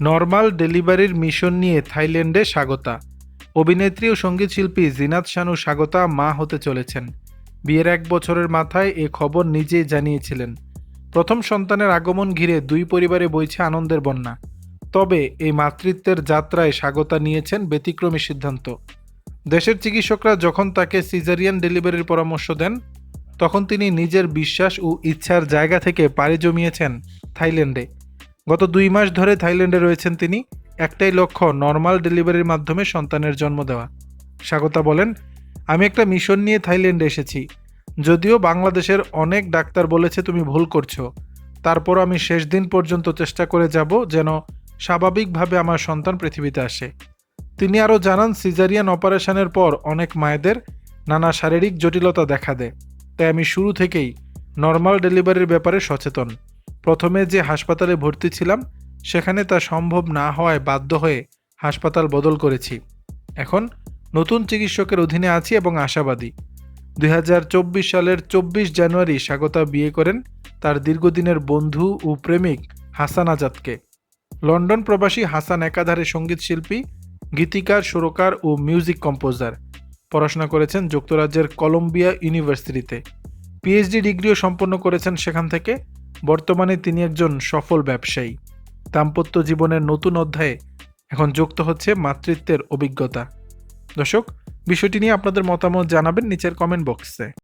Normal ডেলিভারির mission নিয়ে থাইল্যান্ডে স্বাগতা। অভিনেত্রী ও সংগীত শিল্পী জিনাত শানু স্বাগতা মা হতে চলেছেন। বিয়ের এক বছরের মাথায় এ খবর নিজেই জানিয়েছিলেন। প্রথম সন্তানের আগমন ঘিরে দুই পরিবারে বইছে আনন্দের বন্যা। তবে এই মাতৃত্বের যাত্রায় স্বাগতা নিয়েছেন ব্যতিক্রমী সিদ্ধান্ত। দেশের চিকিৎসকরা যখন তাকে সিজারিয়ান ডেলিভারির পরামর্শ দেন, তখন তিনি নিজের বিশ্বাস ও ইচ্ছার জায়গা থেকে পাড়ি জমিয়েছেন থাইল্যান্ডে। গত দুই মাস ধরে থাইল্যান্ডে রয়েছেন তিনি। একটাই লক্ষ্য, নর্মাল ডেলিভারির মাধ্যমে সন্তানের জন্ম দেওয়া। স্বাগতা বলেন, আমি একটা মিশন নিয়ে থাইল্যান্ডে এসেছি। যদিও বাংলাদেশের অনেক ডাক্তার বলেছে তুমি ভুল করছ। তারপর আমি শেষ দিন পর্যন্ত চেষ্টা করে যাব যেন স্বাভাবিকভাবে আমার সন্তান পৃথিবীতে আসে। তিনি আরও জানান, সিজারিয়ান অপারেশনের পর অনেক মায়েদের নানা শারীরিক জটিলতা দেখা দেয়। তাই আমি শুরু থেকেই নর্মাল ডেলিভারির ব্যাপারে সচেতন। প্রথমে যে হাসপাতালে ভর্তি ছিলাম, সেখানে তা সম্ভব না হওয়ায় বাধ্য হয়ে হাসপাতাল বদল করেছি। এখন নতুন চিকিৎসকের অধীনে আছি এবং আশাবাদী। দুই হাজার চব্বিশ সালের চব্বিশ জানুয়ারি স্বাগতা বিয়ে করেন তার দীর্ঘদিনের বন্ধু ও প্রেমিক হাসান আজাদকে। লন্ডন প্রবাসী হাসান একাধারে সংগীত শিল্পী, গীতিকার, সুরকার ও মিউজিক কম্পোজার। পড়াশোনা করেছেন যুক্তরাজ্যের কলম্বিয়া ইউনিভার্সিটিতে। পিএইচডি ডিগ্রিও সম্পন্ন করেছেন সেখান থেকে। বর্তমানে তিনি একজন সফল ব্যবসায়ী। দাম্পত্য জীবনের নতুন অধ্যায়ে এখন যুক্ত হচ্ছে মাতৃত্বের অভিজ্ঞতা। দর্শক, বিষয়টি নিয়ে আপনাদের মতামত জানাবেন নিচের কমেন্ট বক্সে